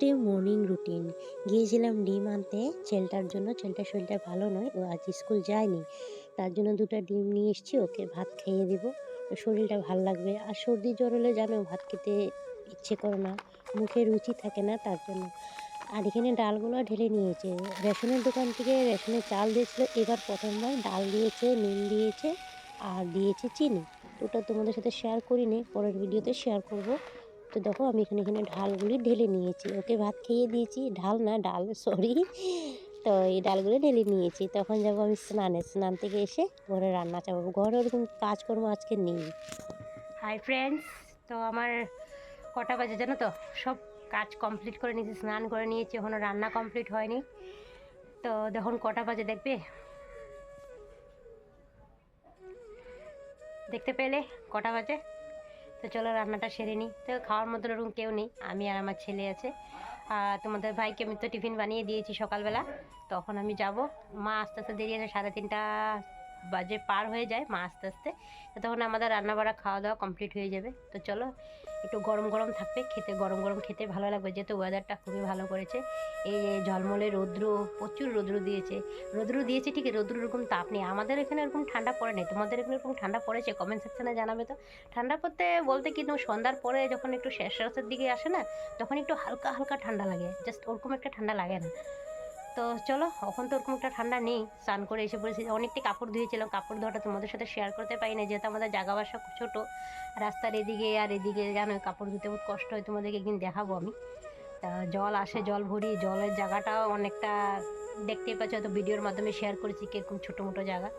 Day morning routine গিয়েছিলাম ডিম আনতে। ছেলেটার জন্য ছেলেটার শরীরটা ভালো নয়, ও আজ স্কুল যায়নি। তার জন্য দুটো ডিম নিয়ে এসেছি, ওকে ভাত খাইয়ে দিব। শরীরটা ভালো লাগবে। আর সর্দি জ্বর হলে জানো, ভাত খেতে ইচ্ছে করে না, মুখে রুচি থাকে না তার জন্য। আর এখানে ডালগুলো ঢেলে নিয়েছে। রেশনের দোকান থেকে রেশনের চাল দিয়েছিল, এবার প্রথমবার ডাল দিয়েছে নুন দিয়েছে, আর দিয়েছে চিনি। ওটা তোমাদের সাথে শেয়ার করিনি, পরের ভিডিওতে শেয়ার করব। তো দেখো আমি এখানে এখানে ঢালগুলি ঢেলে নিয়েছি। ওকে ভাত খেয়ে দিয়েছি। ঢাল না, ডাল, সরি। তো এই ডালগুলো ঢেলে নিয়েছি। তখন যাব আমি স্নানে। স্নান থেকে এসে ঘরে রান্না চাপাবো। ঘরে ওরকম কাজকর্ম আজকে নেই। হাই ফ্রেন্ডস তো আমার কটা বাজে জানো তো? সব কাজ কমপ্লিট করে নিয়েছি, স্নান করে নিয়েছি। এখনও রান্না কমপ্লিট হয়নি। তো দেখুন কটা বাজে দেখবে? দেখতে পেলে? কটা বাজে? তো চলো রান্নাটা সেরে নিই। তো খাওয়ার মতো ওরকম কেউ নেই, আমি আর আমার ছেলে আছে। আর তোমাদের ভাইকে আমি তো টিফিন বানিয়ে দিয়েছি সকালবেলা। তখন আমি যাব। মা আস্তে আস্তে দেরি আছে সাড়ে তিনটা বাজে পার হয়ে যায় মা আস্তে আস্তে তখন আমাদের রান্না বাড়া খাওয়া দাওয়া কমপ্লিট হয়ে যাবে। তো চলো, একটু গরম গরম থাকবে, খেতে গরম গরম খেতে ভালো লাগবে, যেহেতু ওয়েদারটা খুবই ভালো করেছে। এই ঝলমলে রৌদ্র, প্রচুর রৌদ্র দিয়েছে। রৌদ্র দিয়েছে ঠিক রৌদ্র এরকম তাপ নেই। আমাদের এখানে এরকম ঠান্ডা পড়ে নেই। তোমাদের এখানে এরকম ঠান্ডা পড়েছে? কমেন্ট সেকশানে জানাবে তো। ঠান্ডা পড়তে বলতে কিন্তু সন্ধ্যার পরে যখন একটু শেষ দিকে আসে না, তখন একটু হালকা হালকা ঠান্ডা লাগে। জাস্ট ওরকম একটা ঠান্ডা লাগে না। তো চলো, এখন তো ওরকম একটা ঠান্ডা নেই। স্নান করে এসে পড়েছি। অনেকটি কাপড় ধুয়েছিলাম। কাপড় ধোয়াটা তোমাদের সাথে শেয়ার করতে পারি না যেহেতু আমাদের জায়গা বাসা খুব ছোটো। রাস্তার এদিকে আর এদিকে জানো কাপড় ধুতে বহুত কষ্ট হয়। তোমাদেরকে একদিন দেখাবো আমি। তা জল আসে, জল ভরি, জলের জায়গাটাও অনেকটা দেখতেই পাচ্ছ। হয়তো ভিডিওর মাধ্যমে শেয়ার করেছি কীরকম ছোটো মোটো জায়গা।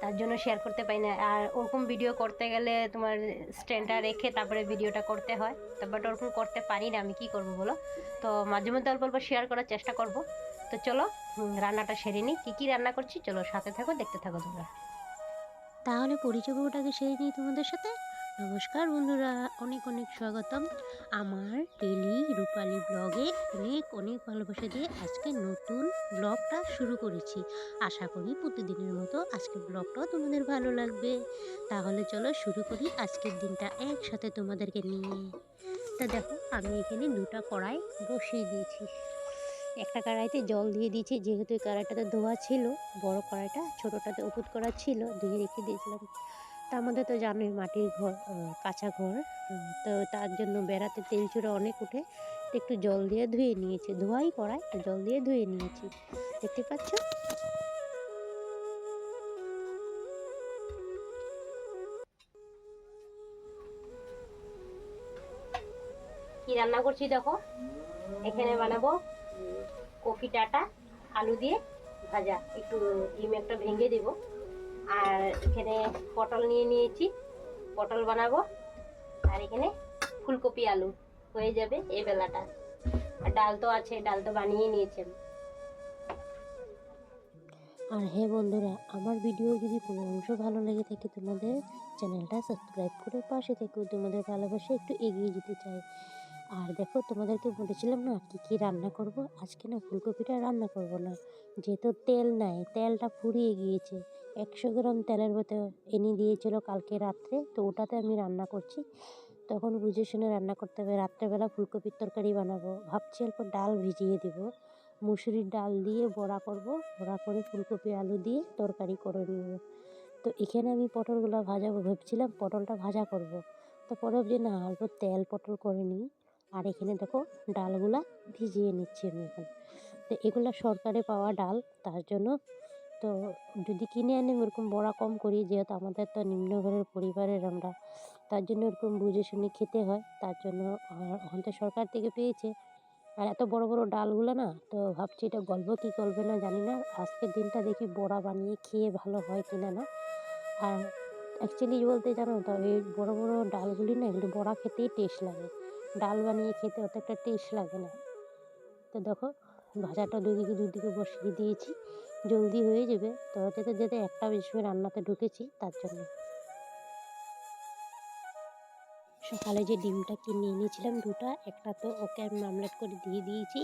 তার জন্য শেয়ার করতে পারি না। আর ওরকম ভিডিও করতে গেলে তোমার স্ট্যান্ডটা রেখে তারপরে ভিডিওটা করতে হয়। তো বাট ওরকম করতে পারি না আমি। কি করব বলো? তো মাঝে মধ্যে অল্প অল্প শেয়ার করার চেষ্টা করব। তো চলো রান্নাটা সেরে নিই। কী কী রান্না করছি চলো সাথে থাকো, দেখতে থাকো তোমরা। তাহলে পরিচয় পরিচয়টাকে সেরে নিই তোমাদের সাথে। নমস্কার বন্ধুরা, অনেক অনেক স্বাগতম। আমার ডেলি রূপালী ব্লগে অনেক অনেক ভালোবাসা দিয়ে আজকে নতুন ব্লগটা শুরু করেছি। আশা করি প্রতিদিনের মতো আজকের ব্লগটাও তোমাদের ভালো লাগবে। তাহলে চলো শুরু করি আজকের দিনটা একসাথে তোমাদেরকে নিয়ে। তা দেখো, আমি এখানে দুটা কড়াই বসিয়ে দিয়েছি। একটা কড়াইতে জল দিয়ে দিয়েছি, যেহেতু এই কড়াইটাতে ধোয়া ছিল, বড় কড়াইটা, ছোটোটাতে ওপুত করা ছিল, ধুয়ে রেখে দিয়েছিলাম। তার মধ্যে তো জানোই মাটির ঘর কাঁচা ঘর তো তার জন্য বেড়াতে তেল চুড়ে অনেক উঠে একটু জল দিয়ে ধুয়ে নিয়েছি, ধোয়াই তো জল দিয়ে ধুয়ে নিয়েছি। দেখতে পাচ্ছ? কি রান্না করছি দেখো? এখানে বানাবো কফি ডাটা, আলু দিয়ে ভাজা। একটু ডিম একটা ভেঙে দেব। আর এখানে পটল নিয়ে নিয়েছি। পটল বানাবো। আর এখানে ফুলকপি আলু। হয়ে যাবে এই বেলাটা। আর ডাল তো আছে, ডাল তো বানিয়ে নিয়েছেন আর হ্যাঁ বন্ধুরা, আমার ভিডিও যদি কোনো অংশ ভালো লেগে থাকে, তোমাদের চ্যানেলটা সাবস্ক্রাইব করে পাশে থেকেও তোমাদের ভালোবাসা একটু এগিয়ে যেতে চাই। আর দেখো, তোমাদেরকে বলেছিলাম না কী কী রান্না করব? আজকে না ফুলকপিটা রান্না করব না। যেহেতু তেল নাই, তেলটা ফুরিয়ে গিয়েছে। একশো গ্রাম তেলের ভেতর এনে দিয়েছিল কালকে রাত্রে, তো ওটাতে আমি রান্না করছি। তখন বুঝে শুনে রান্না করতে হবে, রাত্রেবেলা ফুলকপির তরকারি বানাবো। ভাবছি অল্প ডাল ভিজিয়ে দেবো। মুসুরির ডাল দিয়ে বড়া করব, বড়া করে ফুলকপি, আলু দিয়ে তরকারি করে নেব। তো এখানে আমি পটলগুলো ভাজাবো, ভেবেছিলাম পটলটা ভাজা করব। তো পরে যে না, অল্প তেল পটল করে নিই। আর এখানে দেখো ডালগুলা ভিজিয়ে নিচ্ছি আমি এখন। তো এগুলো সরকারে পাওয়া ডাল, তার জন্য তো যদি কিনে আনি ওরকম বড়া কম করি, যেহেতু আমাদের তো নিম্ন ঘরের পরিবারের আমরা, তার জন্য ওরকম বুঝে শুনে খেতে হয়, তার জন্য ওখান তো সরকার থেকে পেয়েছে। আর এত বড় বড় ডালগুলো না, তো ভাবছি এটা গল্প কী করবে না জানি না। আজকের দিনটা দেখি বড়া বানিয়ে খেয়ে ভালো হয় কিনা না। আর অ্যাকচুয়ালি বলতে জানো তো, এই বড় বড় ডালগুলি না, এগুলো বড়া খেতেই টেস্ট লাগে। ডাল বানিয়ে খেতে অত একটা টেস্ট লাগে না। তো দেখো, ভাজাটা দুদিকে দুদিকে বসিয়ে দিয়েছি। জলদি হয়ে যাবে। তো যেতে যেতে একটা বেশি রান্নাতে ঢুকেছি, তার জন্য। সকালে যে ডিমটা কিনে এনেছিলাম দুটা, একটা তো ওকে আমি আমলেট করে দিয়ে দিয়েছি।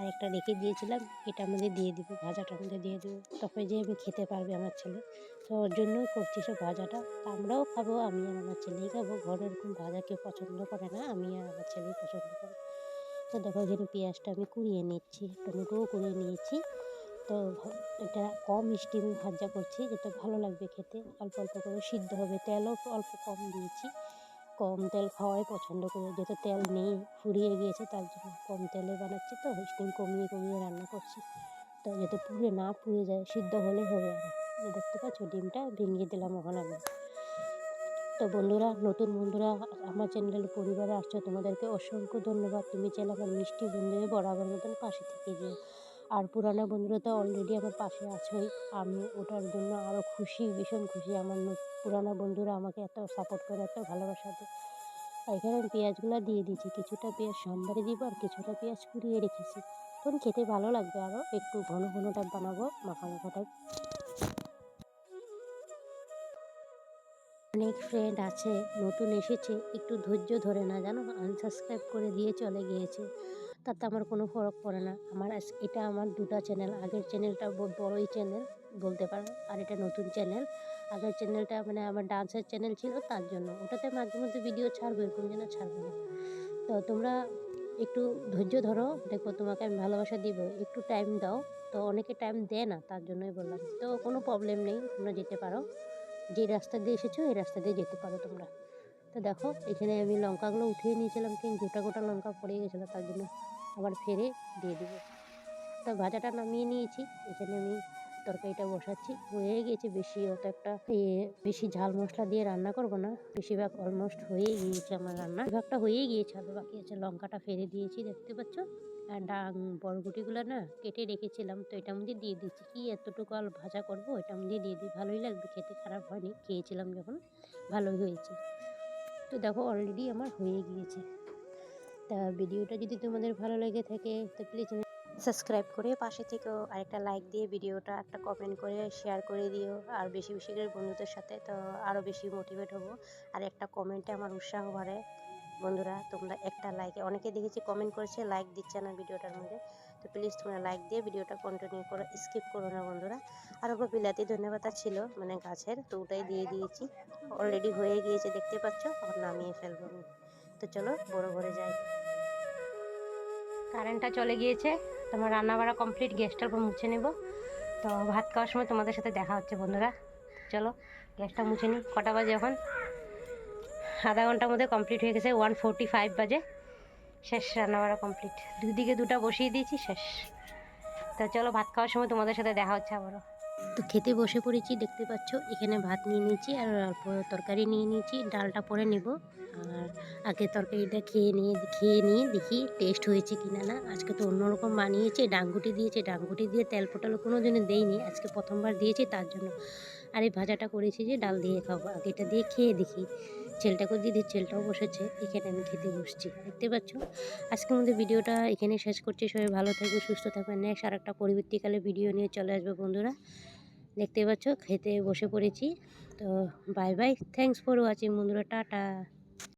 আর একটা রেখে দিয়েছিলাম, এটা আমাদের দিয়ে দেবো, ভাজাটা আমাদের দিয়ে দেবো। তবে যে আমি খেতে পারবে আমার ছেলে, তো ওর জন্যই করছি সব ভাজাটা। আমরাও খাব, আমি আর আমার ছেলেই খাব। ঘরে এরকম ভাজা কেউ পছন্দ করে না, আমি আর আমার ছেলেই পছন্দ করে। তো তো দেখো এখানে পেঁয়াজটা আমি কুড়িয়ে নিচ্ছি, টমেটোও কুড়িয়ে নিয়েছি। তো এটা কম স্টিমে ভাজা করছি, যেটা ভালো লাগবে খেতে। অল্প অল্প করে সিদ্ধ হবে, তেলও অল্প কম দিয়েছি। কম তেল খাওয়াই পছন্দ করি। যেহেতু তেল নেই, ফুরিয়ে গিয়েছে, তার জন্য কম তেলে বানাচ্ছি তো, স্টিম কমিয়ে কমিয়ে রান্না করছি। তো যাতে পুড়ে না পুড়ে যায়, সিদ্ধ হলে হবে আর দেখতে পাচ্ছ, ডিমটা ভেঙে দিলাম ওখানে আমি। তো বন্ধুরা, নতুন বন্ধুরা, আমার চ্যানেলের পরিবারে আসছো, তোমাদেরকে অসংখ্য ধন্যবাদ। তুমি চাইলে আমার মিষ্টি বন্ধুদের বরাবর মতন পাশে থেকে যেও। আর পুরানো বন্ধুরা তো অলরেডি আমার পাশে আছোই। আমি ওটার জন্য আরও খুশি, ভীষণ খুশি। আমার পুরানো বন্ধুরা আমাকে এত সাপোর্ট করে, এত ভালোবাসা দেয়। এখানে পেঁয়াজগুলো দিয়ে দিয়েছি। কিছুটা পেঁয়াজ সাম্বারে দিব আর কিছুটা পেঁয়াজ কুড়িয়ে রেখেছি। তখন খেতে ভালো লাগবে আরও একটু ঘন ঘন বানাবো মাখা মাখা অনেক ফ্রেন্ড আছে, নতুন এসেছে। একটু ধৈর্য ধরে না জানো? আনসাবস্ক্রাইব করে দিয়ে চলে গিয়েছে। তাতে আমার কোনো ফরক পড়ে না। আমার এটা আমার দুটা চ্যানেল আগের চ্যানেলটা বড়ই চ্যানেল বলতে পারো, আর এটা নতুন চ্যানেল আগের চ্যানেলটা মানে আমার ডান্সের চ্যানেল ছিল তার জন্য। ওটাতে মাঝে মধ্যে ভিডিও ছাড়বো এরকম যেন ছাড়বো না তো তোমরা একটু ধৈর্য ধরো, দেখো তোমাকে আমি ভালোবাসা দিব, একটু টাইম দাও। তো অনেকে টাইম দেয় না, তার জন্যই বললাম। তো কোনো প্রবলেম নেই, তোমরা যেতে পারো। যে রাস্তা দিয়ে এসেছ, এই রাস্তা দিয়ে যেতে পারো তোমরা। তো দেখো, এখানে আমি লঙ্কাগুলো উঠিয়ে নিয়েছিলাম, কিন্তু গোটা গোটা লঙ্কা পড়ে গেছিল তার জন্য। আবার ফেরে দিয়ে দেবো। তো ভাজাটা নামিয়ে নিয়েছি, এখানে আমি তরকারিটা বসাচ্ছি। হয়ে গেছে বেশি অত একটা বেশি ঝাল মশলা দিয়ে রান্না করব না। বেশিরভাগ অলমোস্ট হয়েই গিয়েছে আমার রান্না। বেশিরভাগটা হয়েই গিয়েছে আরও বাকি আছে, লঙ্কাটা ফেরে দিয়েছি, দেখতে পাচ্ছ? আর ডাং বরবটিগুলো না কেটে রেখেছিলাম, তো এটার মধ্যে দিয়ে দিচ্ছি। কি এতটুকু আল ভাজা করব, এটার মধ্যে দিয়ে দিই। ভালোই লাগবে, খেতে খারাপ হয়নি, খেয়েছিলাম যখন, ভালোই হয়েছে। তো দেখো অলরেডি আমার হয়ে গিয়েছে। তা ভিডিওটা যদি তোমাদের ভালো লেগে থাকে, তো প্লিজ সাবস্ক্রাইব করে পাশে থেকেও আর একটা লাইক দিয়ে ভিডিওটা একটা কমেন্ট করে শেয়ার করে দিও। আর বেশি বেশি করে বন্ধুদের সাথে তো আরও বেশি মোটিভেট হব। আর একটা কমেন্টে আমার উৎসাহ বাড়ে। বন্ধুরা, তোমরা একটা লাইকে অনেকে দেখেছি কমেন্ট করেছে লাইক দিচ্ছে না ভিডিওটার মধ্যে। তো প্লিজ তোমরা লাইক দিয়ে ভিডিওটা কন্টিনিউ করো স্কিপ করো না বন্ধুরা। আর ওপর বিলাতি ধন্যবাদ ছিল মানে গাছের, তো ওটাই দিয়ে দিয়েছি। অলরেডি হয়ে গিয়েছে, দেখতে পাচ্ছ? এখন নামিয়ে ফেলব আমি। তো চলো, বড় ঘরে যাই। কারেন্টটা চলে গিয়েছে, তোমার রান্না বাড়া কমপ্লিট গ্যাসটার উপর মুছে নেব। তো ভাত খাওয়ার সময় তোমাদের সাথে দেখা হচ্ছে, বন্ধুরা। চলো গ্যাসটা মুছে নিই কটা বাজে এখন? আধা ঘণ্টার মধ্যে কমপ্লিট হয়ে গেছে ওয়ান ফোরটি ফাইভ বাজে। শেষ রান্নাবাড়া কমপ্লিট দুদিকে দুটা বসিয়ে দিয়েছি, শেষ। তো চলো, ভাত খাওয়ার সময় তোমাদের সাথে দেখা হচ্ছে আবারও। তো খেতে বসে পড়েছি, দেখতে পাচ্ছ, এখানে ভাত নিয়ে নিয়েছি আর অল্প তরকারি নিয়ে নিয়েছি, ডালটা পরে নেব। আর আগে তরকারিটা খেয়ে নিয়ে খেয়ে নিয়ে দেখি টেস্ট হয়েছে কি না। না আজকে তো অন্যরকম বানিয়েছে, ডাঙ্গুটি দিয়েছে, ডাঙ্গুটি দিয়ে তেল পোটালো কোনো দিনে দেয়নি আজকে প্রথমবার দিয়েছি তার জন্য। আর এই ভাজাটা করেছি যে ডাল দিয়ে খাব, আগে এটা দিয়ে খেয়ে দেখি। ছেলেটাকেও দিদির ছেলেটাও বসেছে, এখানে আমি খেতে বসছি। দেখতে পাচ্ছ? আজকে আমাদের ভিডিওটা এখানে শেষ করছি। সবাই ভালো থাকবে সুস্থ থাকবে নেক্সট আর একটা পরবর্তীকালে ভিডিও নিয়ে চলে আসবে বন্ধুরা। দেখতে পাচ্ছ? খেতে বসে পড়েছি। তো bye bye thanks for watching বন্ধুরা। টাটা।